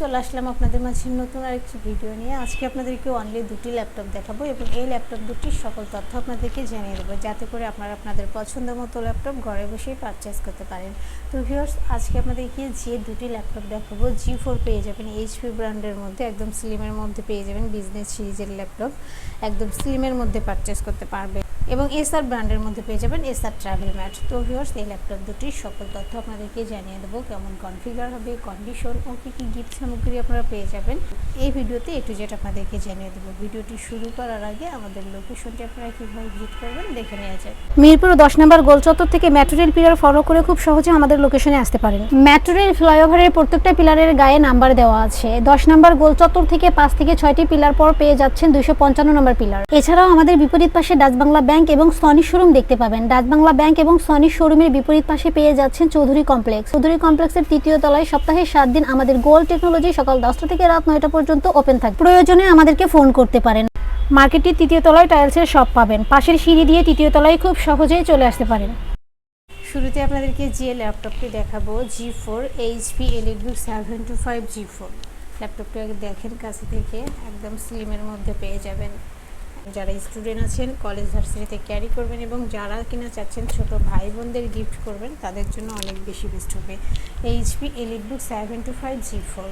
চলে আসলাম আপনাদের মাঝে নতুন আর আরেকটি ভিডিও নিয়ে। আজকে আপনাদেরকে অনলি দুটি ল্যাপটপ দেখাবো এবং এই ল্যাপটপ দুটির সকল তথ্য আপনাদেরকে জানিয়ে দেবো, যাতে করে আপনারা আপনাদের পছন্দ মতো ল্যাপটপ ঘরে বসেই পারচেস করতে পারেন। তো ভিউয়ার্স আজকে আপনাদেরকে যে দুটি ল্যাপটপ দেখাবো জি ফোর পেয়ে যাবেন এইচপি ব্র্যান্ডের মধ্যে, একদম স্লিমের মধ্যে পেয়ে যাবেন বিজনেস সিরিজের ল্যাপটপ একদম স্লিমের মধ্যে পারচেস করতে পারবেন। এবং এসআর ব্র্যান্ডের মধ্যে পেয়ে যাবেন এসআর ট্রাভেল ম্যাট তো ভিউয়ার্স এই ল্যাপটপ দুটির সকল তথ্য আপনাদেরকে জানিয়ে দেবো, কেমন কনফিগার হবে কন্ডিশন ও কী কী গিফট সামগ্রী আপনারা পেয়ে যাবেন। এই ভিডিওতে এ টু জেড আপনাদেরকে জানিয়ে দেবো। ভিডিওটি শুরু করার আগে আমাদের লোকেশনটি আপনারা কীভাবে ভিজিট করবেন দেখে নেওয়া যায় মিরপুর দশ নম্বর গোল চত্বর থেকে মেট্রো রেল পিলার ফলো করে খুব সহজে আমাদের লোকেশনে আসতে পারেন। মেট্রো রেল ফ্লাইওভারের প্রত্যেকটা পিলারের গায়ে নাম্বার দেওয়া আছে। দশ নম্বর গোল চত্বর থেকে পাঁচ থেকে ছয়টি পিলার পর পেয়ে যাচ্ছেন দুইশো পঞ্চান্ন নম্বর পিলার এছাড়াও আমাদের বিপরীত পাশে ডাচবাংলা ব্যাংক এবং সনি শোরুম দেখতে পাবেন। ডাচবাংলা ব্যাংক এবং সনি শোরুমের বিপরীত পাশে পেয়ে যাচ্ছেন চৌধুরী কমপ্লেক্স। চৌধুরী কমপ্লেক্সের তৃতীয় তলায় সপ্তাহে সাত দিন আমাদের গোল টেকনোলজি সকাল দশটা থেকে রাত নয়টা পর্যন্ত ওপেন থাকে প্রয়োজনে আমাদেরকে ফোন করতে পারেন। মার্কেটটির তৃতীয় তলায় টাইলসের সব পাবেন। পাশের সিঁড়ি দিয়ে তৃতীয় তলায় খুব সহজেই চলে আসতে পারেন। শুরুতে আপনাদেরকে যে ল্যাপটপটি দেখাবো G four HP EliteBook seven two five G four ল্যাপটপটি দেখেন, কাছে থেকে একদম স্লিমের মধ্যে পেয়ে যাবেন। যারা স্টুডেন্ট আছেন কলেজ ভার্সিটিতে ক্যারি করবেন এবং যারা কিনা চাচ্ছেন ছোট ভাই বোনদের গিফট করবেন, তাদের জন্য অনেক বেশি বেস্ট হবে। HP EliteBook seven two five G four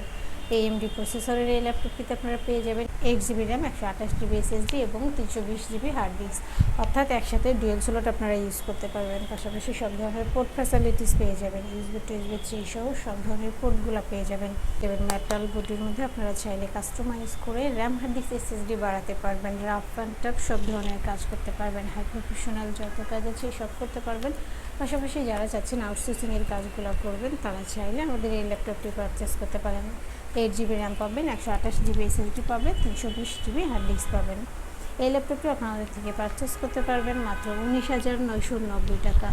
এই এএমডি প্রসেসরের এই ল্যাপটপটিতে আপনারা পেয়ে যাবেন। এইট জিবি র্যাম একশো আঠাশ জিবি এসএসডি এবং তিনশো বিশ জিবি হার্ড ডিস্ক অর্থাৎ একসাথে ডুয়েল স্লট আপনারা ইউজ করতে পারবেন। পাশাপাশি সব ধরনের পোর্ট ফ্যাসিলিটিস পেয়ে যাবেন। ইউজবি টু ইউজবি থ্রি সহ সব ধরনের পোর্টগুলো পেয়ে যাবেন। এবার মেটাল বডির মধ্যে আপনারা চাইলে কাস্টমাইজ করে র্যাম হার্ড ডিস্ক এসএসডি বাড়াতে পারবেন। রাফ অ্যান্ড টাফ সব ধরনের কাজ করতে পারবেন। হাই প্রফেশনাল যত কাজ আছে সব করতে পারবেন। পাশাপাশি যারা চাচ্ছেন আউটসোর্সিংয়ের কাজগুলো করবেন, তারা চাইলে আমাদের এই ল্যাপটপটি পারচেস করতে পারেন। এইট জিবি র্যাম পাবেন, একশো আঠাশ জিবি এসএসডি পাবেন, তিনশো বিশ জিবি হার্ড ডিস্ক পাবেন। এই ল্যাপটপটি আপনাদের থেকে পারচেস করতে পারবেন মাত্র উনিশ হাজার নয়শো নব্বই টাকা।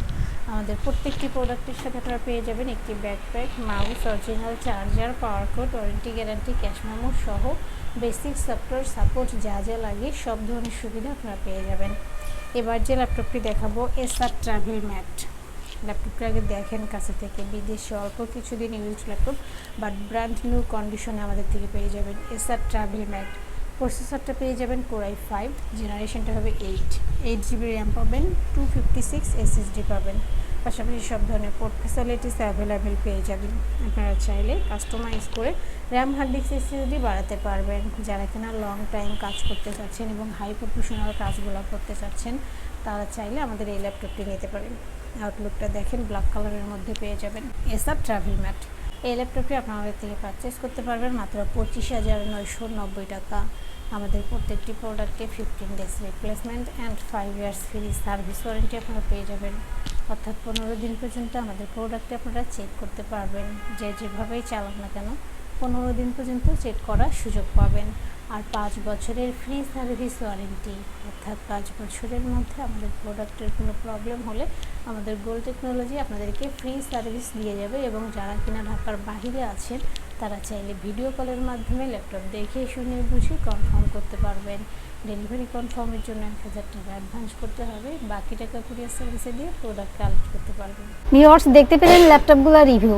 আমাদের প্রত্যেকটি প্রোডাক্টের সাথে আপনারা পেয়ে যাবেন একটি backpack mouse original charger power code warranty guarantee cash memo সহ বেসিক সফটওয়্যার সাপোর্ট যা যা লাগে সব ধরনের সুবিধা আপনারা পেয়ে যাবেন। এবার যে ল্যাপটপটি দেখাবো এসআর ট্রাভেল ম্যাট ল্যাপটপটা আগে দেখেন কাছে থেকে। বিদেশে অল্প কিছুদিন use laptop but brand new কন্ডিশনে আমাদের থেকে পেয়ে যাবেন এসআর ট্রাভেল ম্যাট প্রসেসরটা পেয়ে যাবেন কোরাই ফাইভ জেনারেশনটা হবে এইট এইট জিবি র্যাম পাবেন টু ফিফটি সিক্স এসএসডি পাবেন। পাশাপাশি সব ধরনের পোর্ট ফ্যাসিলিটিস অ্যাভেলেবেল পেয়ে যাবেন। আপনারা চাইলে কাস্টমাইজ করে র্যাম হার্ড ডিস্ক এসএসডি বাড়াতে পারবেন। যারা কিনা লং টাইম কাজ করতে চাচ্ছেন এবং হাই প্রফেশনাল কাজগুলো করতে চাচ্ছেন, তারা চাইলে আমাদের এই ল্যাপটপটি নিতে পারেন। আউটলুকটা দেখেন ব্ল্যাক কালারের মধ্যে পেয়ে যাবেন। এসআর ট্রাভেল ম্যাট এই ল্যাপটপটি আপনাদের থেকে পারচেস করতে পারবেন মাত্র পঁচিশ হাজার নয়শো নব্বই টাকা। আমাদের প্রত্যেকটি প্রোডাক্টে fifteen days replacement and five years free service warranty আপনারা পেয়ে যাবেন। অর্থাৎ পনেরো দিন পর্যন্ত আমাদের প্রোডাক্টে আপনারা চেক করতে পারবেন। যে যেভাবেই চালান না কেন, পনেরো দিন পর্যন্ত চেক করার সুযোগ পাবেন। আর পাঁচ বছরের ফ্রি সার্ভিস ওয়ারেন্টি অর্থাৎ পাঁচ বছরের মধ্যে আমাদের প্রোডাক্টের কোনো প্রবলেম হলে আমাদের গোল টেকনোলজি আপনাদেরকে ফ্রি সার্ভিস দিয়ে যাবে এবং যারা কিনা ঢাকার বাহিরে আছেন, তারা চাইলে ভিডিও কলের মাধ্যমে ল্যাপটপ দেখে শুনে বুঝে কনফার্ম করতে পারবেন। ডেলিভারি কনফার্মের জন্য এক হাজার টাকা অ্যাডভান্স করতে হবে। বাকি টাকা কুরিয়ার সার্ভিসে দিয়ে প্রোডাক্ট কালেক্ট করতে পারবেন। ভিউয়ার্স দেখতে পেলেন ল্যাপটপগুলোর review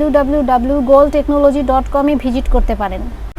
W W goal technology dot কমে ভিজিট করতে পারেন।